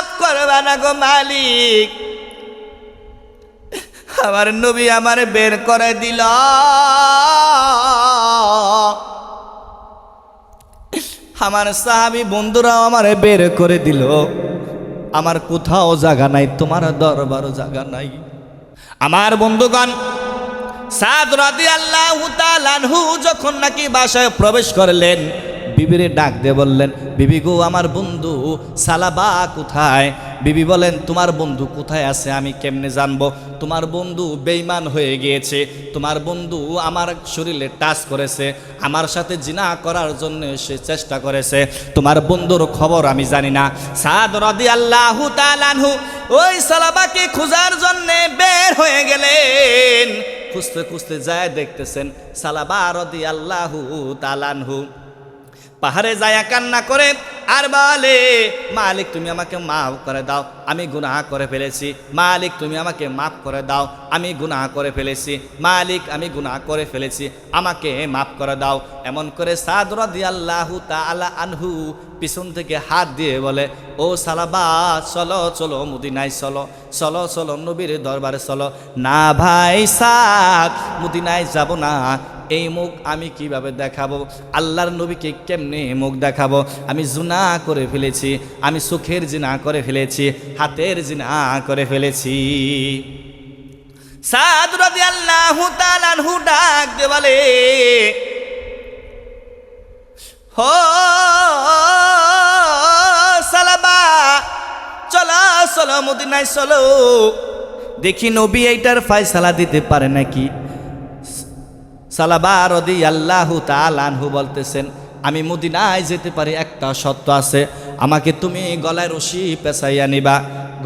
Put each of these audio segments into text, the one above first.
মাফ করবে না গো মালিক। আমার নবী আমার বের করে দিল। আমার সাহাবি বন্ধুরাও আমার বের করে দিল। আমার কোথাও জায়গা নাই, তোমার দরবারও জায়গা নাই। আমার বন্ধুগণ, সাদ রাদি আল্লাহ যখন নাকি বাসায় প্রবেশ করলেন বিবিরে ডাক দিয়ে বললেন, বিবি গো, আমার বন্ধু সালাবা কোথায়? বিবি বলেন, তোমার বন্ধু কোথায় আছে? আমি কেমনে জানব? তোমার বন্ধু বেইমান হয়ে গিয়েছে। তোমার বন্ধু আমার শরীরে টাচ করেছে। আমার সাথে জিনা করার জন্য সে চেষ্টা করেছে। তোমার বন্ধুর খবর আমি জানি না। সাদ রদি আল্লাহ তালানহু ওই সালাবাকে খোঁজার জন্যে বের হয়ে গেলেন। খুঁজতে খুঁজতে যায় দেখতেছেন সালাবা রদি আল্লাহু তালানহু পাহাড়ে যায় কান্না করে, আর বলে, মালিক তুমি আমাকে মাফ করে দাও, আমি গুনাহ করে ফেলেছি। মালিক তুমি আমাকে মাফ করে দাও, আমি গুনাহ করে ফেলেছি। মালিক, আমি গুনাহ করে ফেলেছি, আমাকে মাফ করে দাও। এমন করে সাদরা দিয়াল্লাহু তাআলা আনহু পিছন থেকে হাত দিয়ে বলে, ও সালাবা, চলো চলো মুদিনায় চলো চলো চলো নবীর দরবারে চলো। না ভাই সাদ, মুদিনায় যাব না এই মুখ আমি কীভাবে দেখাবো? আল্লাহর নবীকে কেমনে মুখ দেখাবো? আমি জুনা করে ফেলেছি, আমি সুখের জিনা করে ফেলেছি, হাতের জিনা করে ফেলেছি। ডাক দে বলে, হো সালাবা, চলো চলো মদিনায় চলো দেখি নবী এইটার ফায়সালা দিতে পারে নাকি? সালাবা রদি আল্লাহু তালানহু বলতেছেন, আমি মদিনায় যেতে পারি, একটা সত্য আছে। আমাকে তুমি গলায় রশি পেঁচাইয়া নিবা,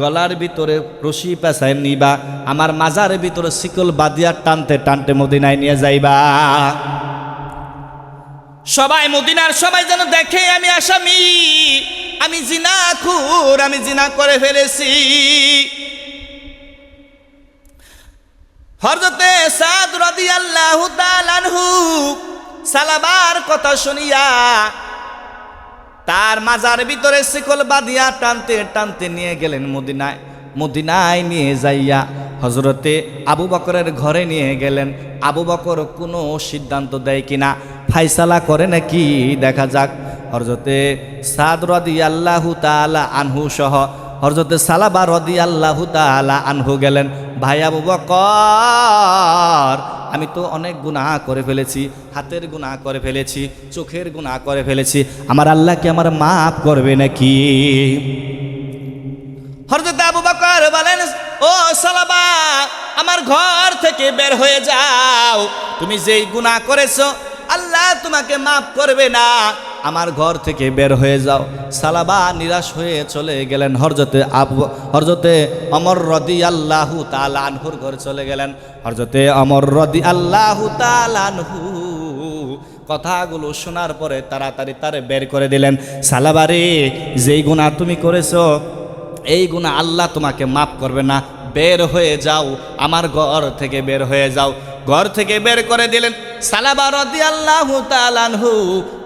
গলার ভিতরে রশি পেঁচাই নিবা, আমার মাজার ভিতরে শিকল বাদিয়া টানতে টানতে মদিনায় নিয়ে যাইবা। সবাই মদিনার সবাই যেন দেখে, আমি আসামি, আমি জিনা খুর আমি জিনা করে ফেলেছি। হরজতে সাদ রাদিয়াল্লাহু তাআলাহু সালাবার কথা শুনিয়া তার মাজার ভিতরে শিকল বাঁধিয়া টানতে টানতে নিয়ে গেলেন মদিনায়। মদিনায় নিয়ে যাইয়া হজরতে আবু বকরের ঘরে নিয়ে গেলেন। আবু বকর কোনো সিদ্ধান্ত দেয় কিনা? ফাইসালা করে নাকি? দেখা যাক। হরজতে সাদ রদি আল্লাহু তালা আনহু সহ হরজতে সালাবা রদি আল্লাহু তালা আনহু গেলেন, ভাই আবু বকর, আমি তো অনেক গুনাহ করে ফেলেছি, হাতের গুনাহ করে ফেলেছি, চোখের গুনাহ করে ফেলেছি, আমার আল্লাহকে আমার মাফ করবে নাকি? হরজত আবু বকর বলেন, ও সালাবা আমার ঘর থেকে বের হয়ে যাও, তুমি যেই গুনাহ করেছ, আল্লাহ তোমাকে মাফ করবে না আমার ঘর থেকে বের হয়ে যাও। সালাবা নিরাশ হয়ে চলে গেলেন হরজতে আবু হরজতে অমর রদি আল্লাহু তালানহুর ঘরে চলে গেলেন। হরজতে অমর রদি আল্লাহু তালানহু কথাগুলো শোনার পরে তাড়াতাড়ি তারে বের করে দিলেন। সালাবারে যেই গুণা তুমি করেছ, এই গুণা আল্লাহ তোমাকে মাফ করবে না। বের হয়ে যাও, আমার ঘর থেকে বের হয়ে যাও। ঘর থেকে বের করে দিলেন। সালাবা রদি আল্লাহ তালানহু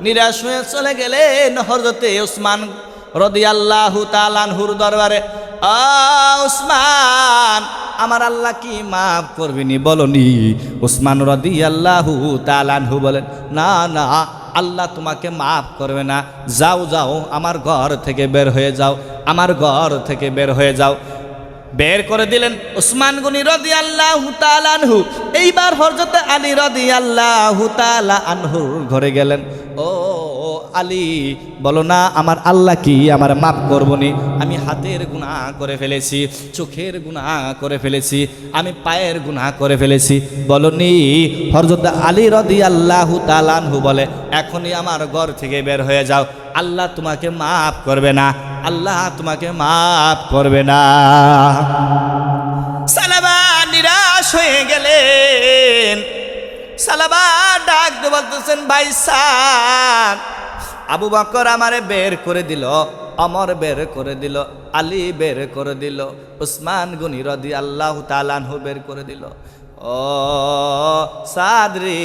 নিরাশ হয়ে চলে গেলেন হরজতে উসমান রদি আল্লাহ তালানহুর দরবারে। উসমান আমার আল্লাহ কি মাফ করবিনি বলনি। উসমান রদি আল্লাহু তালানহু বলেন, না না, আল্লাহ তোমাকে মাফ করবে না। যাও যাও, আমার ঘর থেকে বের হয়ে যাও, আমার ঘর থেকে বের হয়ে যাও। বের করে দিলেন উসমান গনি রদি আল্লাহ আনহু। এইবার হরজত আলী রদি আল্লাহ আনহুর ঘরে গেলেন। ও আলী, বলো না, আমার আল্লাহ কি? আমার মাফ করবনি আমি হাতের গুনাহ করে ফেলেছি, চোখের গুনাহ করে ফেলেছি, আমি পায়ের গুনাহ করে ফেলেছি। বলনি হরজত আলী রদি আল্লাহ আনহু বলে, এখনই আমার ঘর থেকে বের হয়ে যাও। আল্লাহ তোমাকে মাফ করবে না। আল্লাহ তোমাকে মাফ করবে না। সালাবা নিরাশ হয়ে গেলেন। সালাবা ডাক বলতেছেন, ভাই সান, আবু বকর আমারে বের করে দিল, অমর বের করে দিল, আলী বের করে দিল, উসমান গুনি রদি আল্লাহ তালানহু বের করে দিল। ও সাদরে,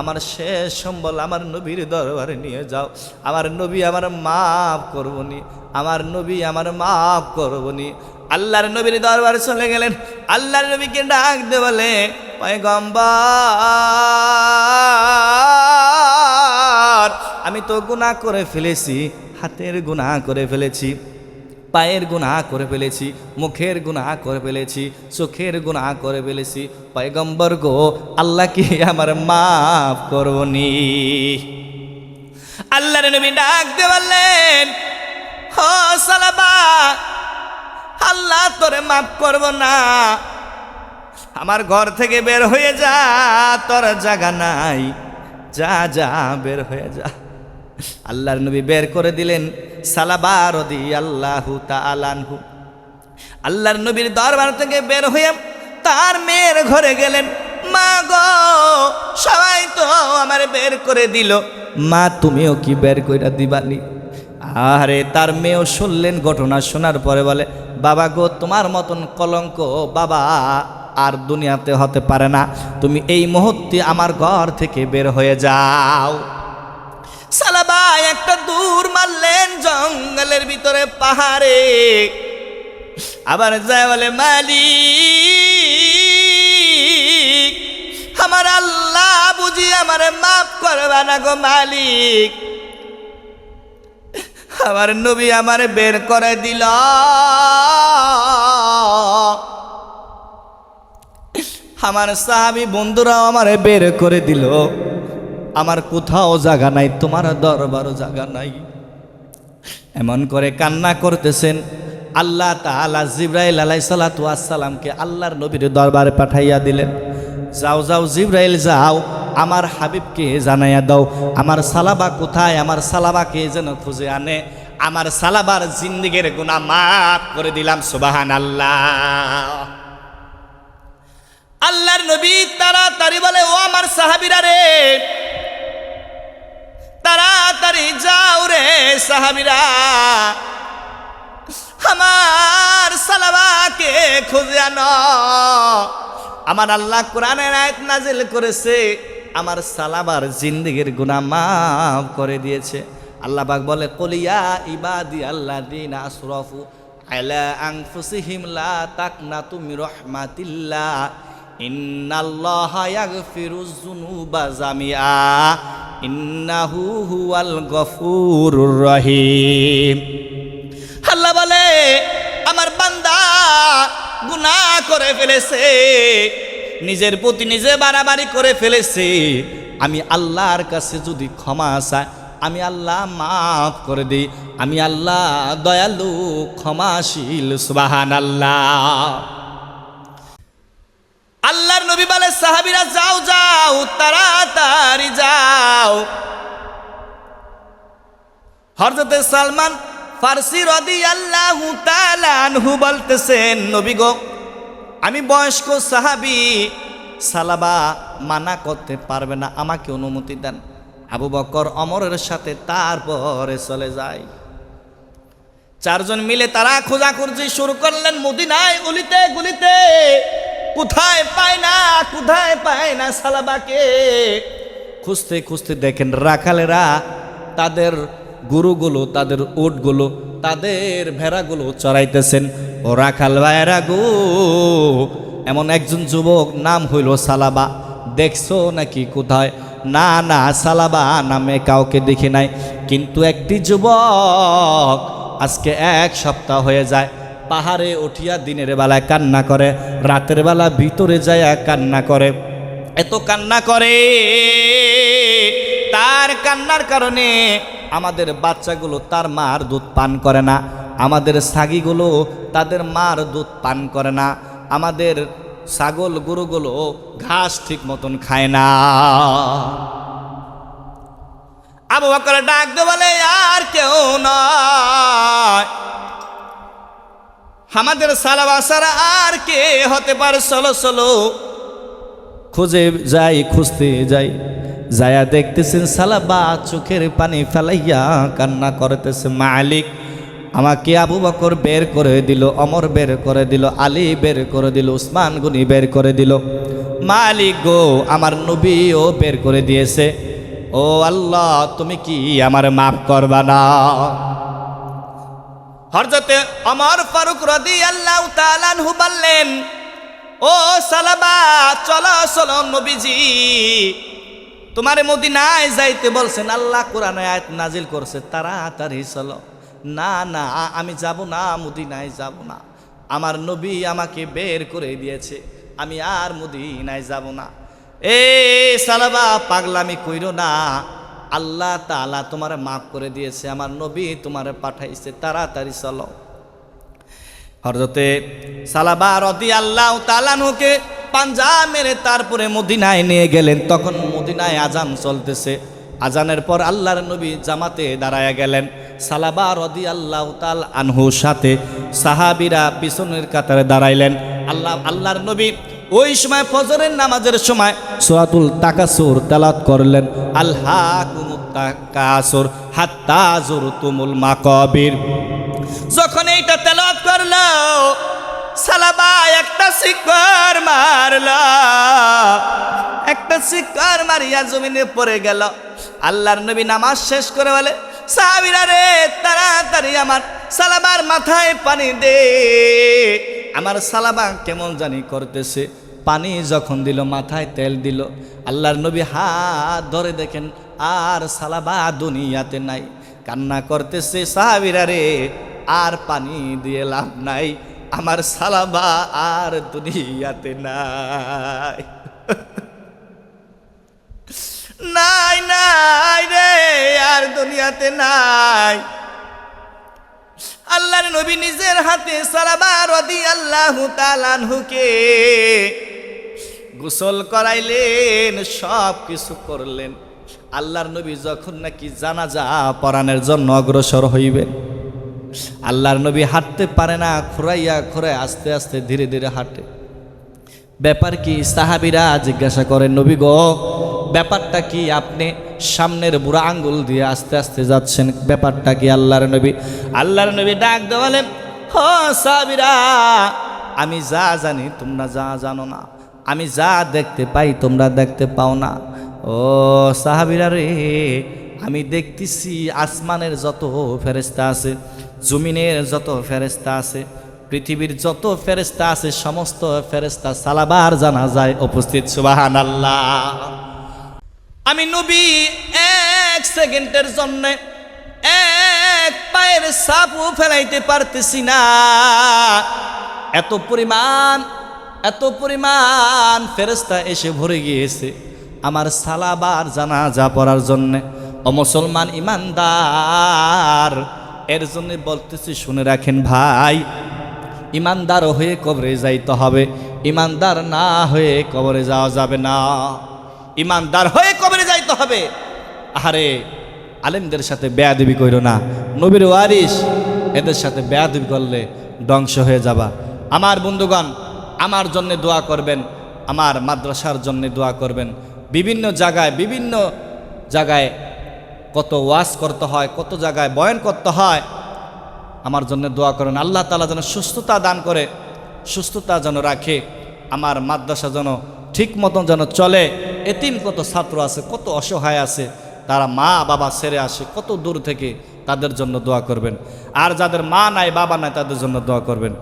আমার শেষ সম্বল আমার নবীর দরবারে নিয়ে যাও। আমার নবী আমার মাফ করবনি, আমার নবী আমার মাফ করবনি। আল্লাহর নবীর দরবারে চলে গেলেন, আল্লাহর নবীকে ডাক দে বলে আমি তো গুনাহ করে ফেলেছি, হাতের গুনাহ করে ফেলেছি। পায়ের গুনাহ করে ফেলেছি, মুখের গুনাহ করে ফেলেছি, চোখের গুনাহ করে ফেলেছি। পয়গম্বর গো আল্লাহকে আমার মাফ করবনি? আল্লাহর নবী ডাক দিয়ে বললেন আল্লাহ তোরে মাফ করব না। আমার ঘর থেকে বের হয়ে যা, তোর জায়গা নাই। যা যা, বের হয়ে যা। আল্লাহর নবী বের করে দিলেন। সালাবারদি আল্লাহু তালানহু আল্লাহর নবীর দরবার থেকে বের হয়ে তার মেয়ের ঘরে গেলেন, মা গো, সবাই তো আমার বের করে দিল। মা, তুমিও কি বের কইরা দিবানি? আরে তার মেয়েও শুনলেন ঘটনা, শোনার পরে বলে, বাবা গো, তোমার মতন কলঙ্ক বাবা আর দুনিয়াতে হতে পারে না। তুমি এই মুহূর্তে আমার ঘর থেকে বের হয়ে যাও। একটা দূর মারলেন জঙ্গলের ভিতরে পাহাড়ে। আবার যায় বলে, মালিক, আমার আল্লাহ বুঝি আমারে মাফ করবে না গো মালিক। আমার নবী আমারে বের করে দিল। আমার সাহাবি বন্ধুরাও আমারে বের করে দিল। আমার কোথাও জাগা নাই, তোমার দরবারও জাগা নাই। এমন করে কান্না করতেছেন। আল্লাহ তাআলা জিব্রাইল আলাই সালাতু আসসালামকে আল্লাহর নবীর দরবারে পাঠাইয়া দিলেন। যাও যাও জিব্রাইল, যাও, আমার হাবিবকে জানাইয়া দাও। আমার সালাবা কোথায়? আমার সালাবাকে যেন খুঁজে আনে। আমার সালাবার জিন্দিগের গুণা মাফ করে দিলাম সুবাহান আল্লাহ আল্লাহর নবী তাড়াতাড়ি বলে, ও আমার সাহাবিরা রে তাড়াতাড়ি যাও রে সাহাবিরা। আমার সালাবাকে খুঁজে আনো। আমার আল্লাহ কোরআনের আয়াত নাজিল করেছে। আমার সালাবার জিন্দিগির গুনাহ মাফ করে দিয়েছে। আল্লাহ পাক বলে কলিয়া ইবাদি আল্লাহ দিন আসরফু আলা আনফুসিহিম লা তাকনাতু মির রাহমাতিল্লাহ আল্লাহ বলে, আমার বান্দা গুনাহ করে ফেলেছে, নিজের প্রতি নিজে বাড়াবাড়ি করে ফেলেছে, আমি আল্লাহর কাছে যদি ক্ষমা চাই, আমি আল্লাহ মাফ করে দিই, আমি আল্লাহ দয়ালু, ক্ষমাশীল সুবাহান আল্লাহ নবী বলে, সাহাবিরা, যাও যাও, তাড়াতাড়ি যাও। হরজতে সালমান ফার্সি রদি আল্লাহ আনহু বলতেছেন, নবী গো, আমি বয়স্ক সাহাবি, সালাবা মানা করতে পারবে না, আমাকে অনুমতি দেন। আবু বকর অমরের সাথে তারপরে চলে যায়। চারজন মিলে তারা খোঁজা খোঁজাখুঁজি শুরু করলেন, মদিনায় গুলিতে গুলিতে, কোথায় পায় না কোথায় পায় না সালাবাকে। খুঁজতে খুঁজতে দেখেন রাখালেরা তাদের গরুগুলো, তাদের উটগুলো, তাদের ভেড়াগুলো চড়াইতেছেন। ও রাখাল ভাইয়েরা গো, এমন একজন যুবক নাম হইল সালাবা। দেখছ নাকি কোথায়? না না, সালাবা নামে কাউকে দেখি নাই। কিন্তু একটি যুবক আজকে এক সপ্তাহ হয়ে যায়। পাহাড়ে উঠিয়া দিনের বেলায় কান্না করে, রাতের বেলা ভিতরে যায় কান্না করে। এত কান্না করে, তার কান্নার কারণে আমাদের বাচ্চাগুলো তার মার দুধ পান করে না, আমাদের সাগিগুলো তাদের মার দুধ পান করে না, আমাদের ছাগল গরুগুলো ঘাস ঠিক মতন খায় না। আবু বকর ডাক দে বলে, আর কেউ নয়। আমাদের সালাবা সারা আর কে হতে পারে? চলো চলো। খুঁজে যাই, খুঁজতে যাই। যায়া দেখতেছেন সালাবা চোখের পানি ফেলাইয়া কান্না করতেছে। মালিক আমাকে আবু বকর বের করে দিল, অমর বের করে দিল, আলী বের করে দিল, উসমান গুনি বের করে দিল। মালিক গো, আমার নবীও বের করে দিয়েছে। ও আল্লাহ, তুমি কি আমার মাফ করবা না? হরজতে অমর ফারুক রদি আল্লাহ তালানহু বললেন, ও সালাবা, চলো চলো নবীজি। তোমার মদিনায় যাইতে বলছেন, আল্লাহ কোরআনে আয়াত নাজিল করছে, তাড়াতাড়ি চলো। না না, আমি যাব না, মদিনায় যাব না। আমার নবী আমাকে বের করে দিয়েছে, আমি আর মদিনায় যাব না। এ সালাবা, পাগলামি কইরো না। আল্লাহ তালা তোমারে মাফ করে দিয়েছে, আমার নবী তোমারে পাঠাইছে, তাড়াতাড়ি চলো। হরজতে সালাবা রদি আল্লাহ তালানুকে পাঞ্জা মেরে তারপরে মদিনায় নিয়ে গেলেন। তখন মদিনায় আজান চলতেছে। আজানের পর আল্লাহর নবী জামাতে দাঁড়ায়া গেলেন। সালাবা রদি আল্লাহ তাল আনহুর সাথে সাহাবিরা পিছনের কাতারে দাঁড়াইলেন। আল্লাহ আল্লাহর নবী ওই সময় ফজরের নামাজের সময় সুরাতুল তাকাসুর তেলাত করলেন আল্লাহ কাসুর হাত্তা জুরতুমুল মাকবির। যখন এইটা তেলাত করল সালাবা একটা শিকর মারল, একটা শিকর মারিয়া জমিনে পড়ে গেল। আল্লাহর নবী নামাজ শেষ করে বলে, সাহাবিরা রে, তাড়াতাড়ি আমার সালাবার মাথায় পানি দে। আমার সালাবা কেমন জানি করতেছে। পানি যখন দিল, মাথায় তেল দিল, আল্লাহর নবী হাত ধরে দেখেন, আর সালাবা দুনিয়াতে নাই। কান্না করতেছে, সাহাবিরা রে, আর পানি দিয়ে লাভ নাই। আমার সালাবা আর দুনিয়াতে নাই। নাই নাই রে, আর দুনিয়াতে নাই। আল্লাহর নবী নিজের হাতে সালাবা রদি আল্লাহ তালানহুকে গোসল করাইলেন, সব কিছু করলেন। আল্লাহর নবী যখন নাকি জানাজা পরাণের জন্য অগ্রসর হইবেন, আল্লাহর নবী হাঁটতে পারে না খুরাইয়া খুরাই আস্তে আস্তে ধীরে ধীরে হাঁটে। ব্যাপার কি, সাহাবিরা জিজ্ঞাসা করেন, নবী গো, ব্যাপারটা কি? আপনি সামনের বুড়া আঙ্গুল দিয়ে আস্তে আস্তে যাচ্ছেন, ব্যাপারটা কি আল্লাহর নবী? আল্লাহর নবী ডাক দেওয়ালেন হ সাহাবিরা, আমি যা জানি তোমরা যা জানো না। আমি যা দেখতে পাই তোমরা দেখতে পাও না। ও সাহাবিরা রে, আমি দেখতেছি আসমানের যত ফেরেস্তা আছে, জমিনের যত ফেরেস্তা আছে, পৃথিবীর যত ফেরেস্তা আছে, সমস্ত ফেরেস্তা সালাবার জানা যায় উপস্থিত সুবাহান আল্লাহ আমি নবী এক সেকেন্ডের জন্য এক পায়ের সাপও ফেলাইতে পারতেছি না। এত পরিমাণ এত পরিমাণ ফেরেস্তা এসে ভরে গিয়েছে আমার সালাবার জানাজা পড়ার জন্যে। ও মুসলমান ইমানদার, এর জন্য বলতেছি, শুনে রাখেন ভাই, ইমানদার হয়ে কবরে যাইতে হবে, ইমানদার না হয়ে কবরে যাওয়া যাবে না। ইমানদার হয়ে কবরে যাইতে হবে। আরে আলেমদের সাথে বেয়াদবি কইরো না। নবীর ওয়ারিস এদের সাথে বেয়াদবি করলে ধ্বংস হয়ে যাবা। আমার বন্ধুগণ আমার জন্য দোয়া করবেন, আমার মাদ্রাসার জন্য দোয়া করবেন। বিভিন্ন জায়গায় বিভিন্ন জায়গায় কত ওয়াজ করতে হয়, কত জায়গায় বয়ন করতে হয়, আমার জন্য দোয়া করেন। আল্লাহ তালা যেন সুস্থতা দান করে, সুস্থতা যেন রাখে, আমার মাদ্রাসা যেন ঠিক মতন যেন চলে। এতিম কত ছাত্র আছে, কত অসহায় আছে, তারা মা, বাবা সেরে আসে, কত দূর থেকে তাদের জন্য দোয়া করবেন। আর যাদের মা নাই, বাবা নাই, তাদের জন্য দোয়া করবেন।